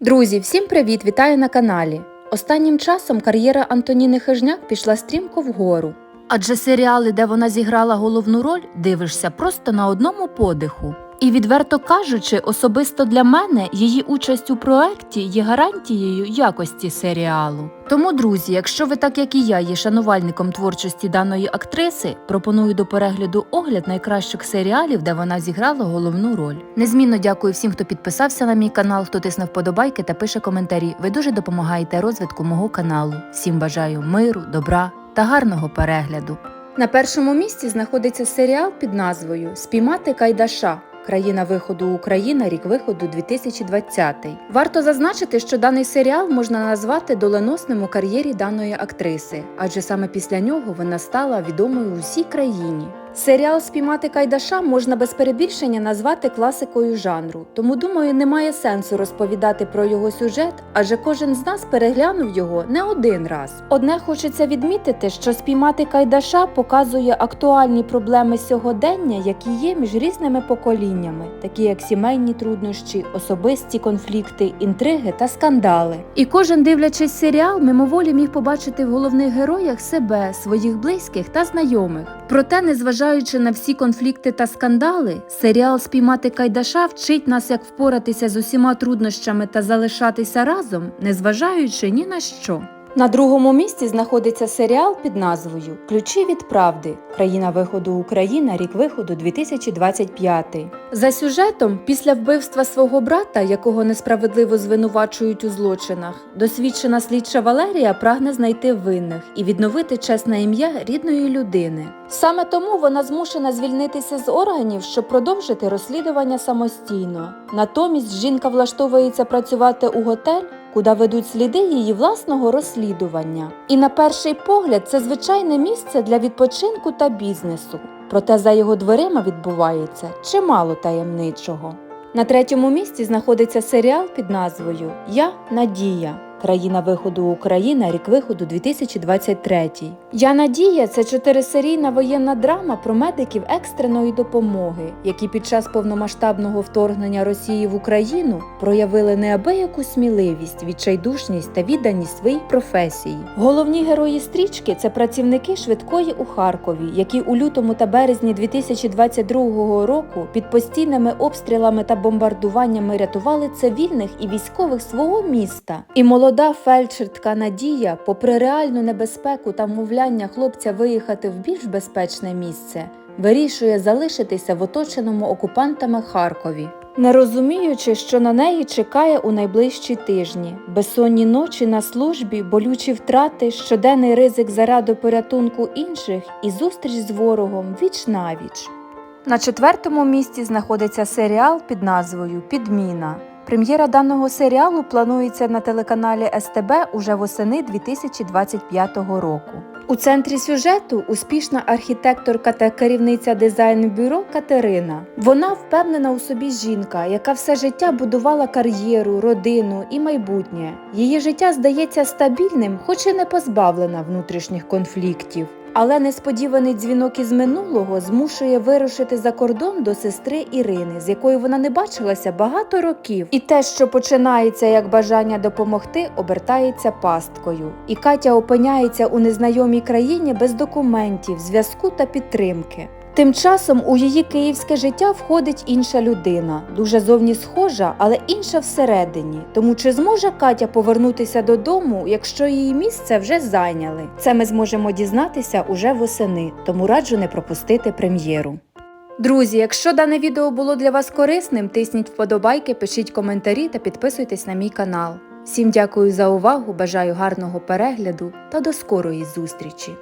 Друзі, всім привіт! Вітаю на каналі. Останнім часом кар'єра Антоніни Хижняк пішла стрімко вгору. Адже серіали, де вона зіграла головну роль, дивишся просто на одному подиху. І відверто кажучи, особисто для мене її участь у проекті є гарантією якості серіалу. Тому, друзі, якщо ви так як і я є шанувальником творчості даної актриси, пропоную до перегляду огляд найкращих серіалів, де вона зіграла головну роль. Незмінно дякую всім, хто підписався на мій канал, хто тисне вподобайки та пише коментарі. Ви дуже допомагаєте розвитку мого каналу. Всім бажаю миру, добра та гарного перегляду. На першому місці знаходиться серіал під назвою Спіймати Кайдаша. Країна виходу Україна, рік виходу 2020. Варто зазначити, що даний серіал можна назвати доленосним у кар'єрі даної актриси, адже саме після нього вона стала відомою у всій країні. Серіал Спіймати Кайдаша можна без перебільшення назвати класикою жанру, тому думаю, немає сенсу розповідати про його сюжет, адже кожен з нас переглянув його не один раз. Одне хочеться відмітити, що спіймати Кайдаша показує актуальні проблеми сьогодення, які є між різними поколіннями, такі як сімейні труднощі, особисті конфлікти, інтриги та скандали. І кожен, дивлячись серіал, мимоволі міг побачити в головних героях себе, своїх близьких та знайомих. Проте, незважаючи на всі конфлікти та скандали, серіал Спіймати Кайдаша вчить нас, як впоратися з усіма труднощами та залишатися разом, незважаючи ні на що. На другому місці знаходиться серіал під назвою Ключі від правди. Країна виходу Україна, рік виходу 2025. За сюжетом, після вбивства свого брата, якого несправедливо звинувачують у злочинах, досвідчена слідча Валерія прагне знайти винних і відновити чесне ім'я рідної людини. Саме тому вона змушена звільнитися з органів, щоб продовжити розслідування самостійно. Натомість жінка влаштовується працювати у готель куди ведуть сліди її власного розслідування. І на перший погляд це звичайне місце для відпочинку та бізнесу. Проте за його дверима відбувається чимало таємничого. На третьому місці знаходиться серіал під назвою Я Надія. Країна виходу Україна, рік виходу 2023. Я Надія це чотирисерійна воєнна драма про медиків екстреної допомоги, які під час повномасштабного вторгнення Росії в Україну проявили неабияку сміливість, відчайдушність та відданість своїй професії. Головні герої стрічки це працівники швидкої у Харкові, які у лютому та березні 2022 року під постійними обстрілами та бомбардуваннями рятували цивільних і військових свого міста. І молода фельдшерка Надія, попри реальну небезпеку та вмовляння хлопця виїхати в більш безпечне місце, вирішує залишитися в оточеному окупантами Харкові. Не розуміючи, що на неї чекає у найближчі тижні, безсонні ночі на службі, болючі втрати, щоденний ризик заради порятунку інших і зустріч з ворогом віч навіч. На четвертому місці знаходиться серіал під назвою Підміна. Прем'єра даного серіалу планується на телеканалі СТБ уже восени 2025 року. У центрі сюжету успішна архітекторка та керівниця дизайн-бюро Катерина. Вона впевнена у собі жінка, яка все життя будувала кар'єру, родину і майбутнє. Її життя здається стабільним, хоч і не позбавлена внутрішніх конфліктів. Але несподіваний дзвінок із минулого змушує вирушити за кордон до сестри Ірини, з якою вона не бачилася багато років. І те, що починається як бажання допомогти, обертається пасткою. І Катя опиняється у незнайомій країні без документів, зв'язку та підтримки. Тим часом у її київське життя входить інша людина, дуже зовні схожа, але інша всередині. Тому чи зможе Катя повернутися додому, якщо її місце вже зайняли? Це ми зможемо дізнатися уже восени, тому раджу не пропустити прем'єру. Друзі, якщо дане відео було для вас корисним, тисніть вподобайки, пишіть коментарі та підписуйтесь на мій канал. Всім дякую за увагу, бажаю гарного перегляду та до скорої зустрічі!